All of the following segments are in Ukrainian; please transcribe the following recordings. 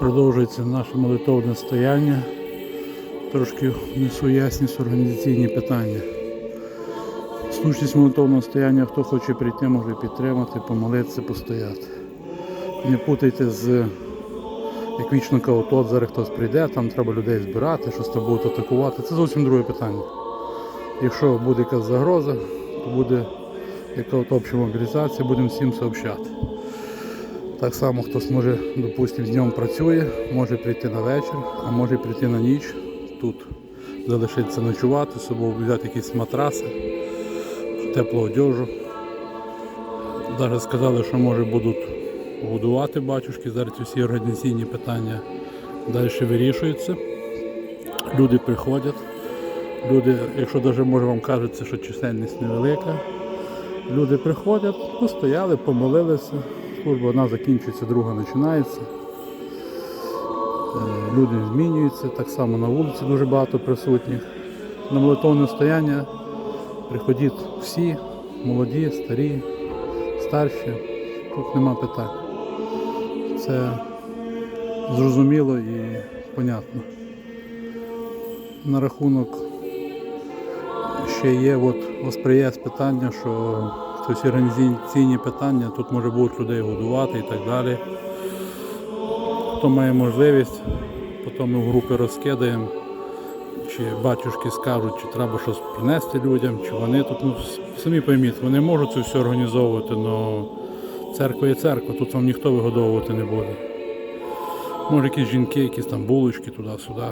Продовжується наше молитовне стояння. Трошки внесу ясність організаційні питання. Слушність молитовного стояння, хто хоче прийти, може підтримати, помолитися, постояти. Не путайте з як вічно кажуть, от зараз хтось прийде, там треба людей збирати, щось там будуть атакувати. Це зовсім друге питання. Якщо буде якась загроза, то буде яка обща мобілізація, будемо всім сообщати. Так само хтось може, допустимо, днем працює, може прийти на вечір, а може прийти на ніч, тут залишитися ночувати, з собою взяти якісь матраси, теплу одежу. Навіть сказали, що може будуть годувати батюшки, зараз всі організаційні питання далі вирішуються. Люди приходять. Люди, якщо навіть може вам кажеться, що чисельність невелика, люди приходять, постояли, помолилися. Служба одна закінчується, друга починається. Е, Люди змінюються, так само на вулиці дуже багато присутніх. На молитовне стояння приходять всі, молоді, старі, старші. Тут нема питань. Це зрозуміло і понятно. На рахунок ще є от восприяє питання, що це організаційні питання, тут може бути людей годувати і так далі. Хто має можливість, потім ми в групи розкидаємо, чи батюшки скажуть, чи треба щось принести людям, чи вони тут, ну самі пойміть, вони можуть це все організовувати, але церква є церква, тут вам ніхто вигодовувати не буде. Може якісь жінки, якісь там булочки туди-сюди.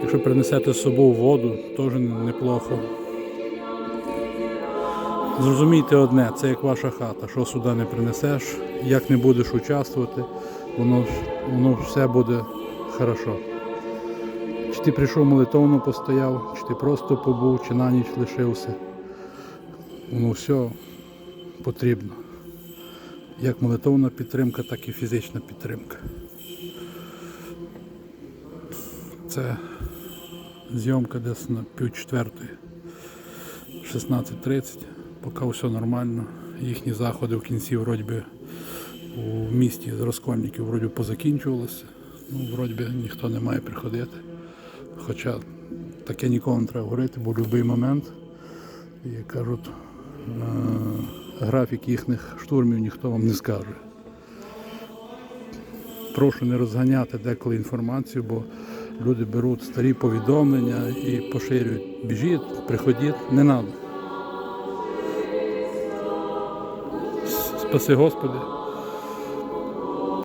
Якщо принесете з собою воду, теж неплохо. Зрозумійте одне, це як ваша хата. Що сюди не принесеш, як не будеш участвувати, воно, воно все буде хорошо. Чи ти прийшов молитовно постояв, чи ти просто побув, чи на ніч лишився. Воно все потрібно. Як молитовна підтримка, так і фізична підтримка. Це зйомка десь на пів четвертої, 16.30, поки все нормально. Їхні заходи в кінці вроді би, у місті з розкольників вроді позакінчувалися. Ну, вроді би, ніхто не має приходити. Хоча таке ніколи не треба говорити, бо в будь-який момент, як кажуть, е, графік їхніх штурмів ніхто вам не скаже. Прошу не розганяти деколи інформацію, бо люди беруть старі повідомлення і поширюють. Біжіть, приходіть, не треба. Спаси Господи.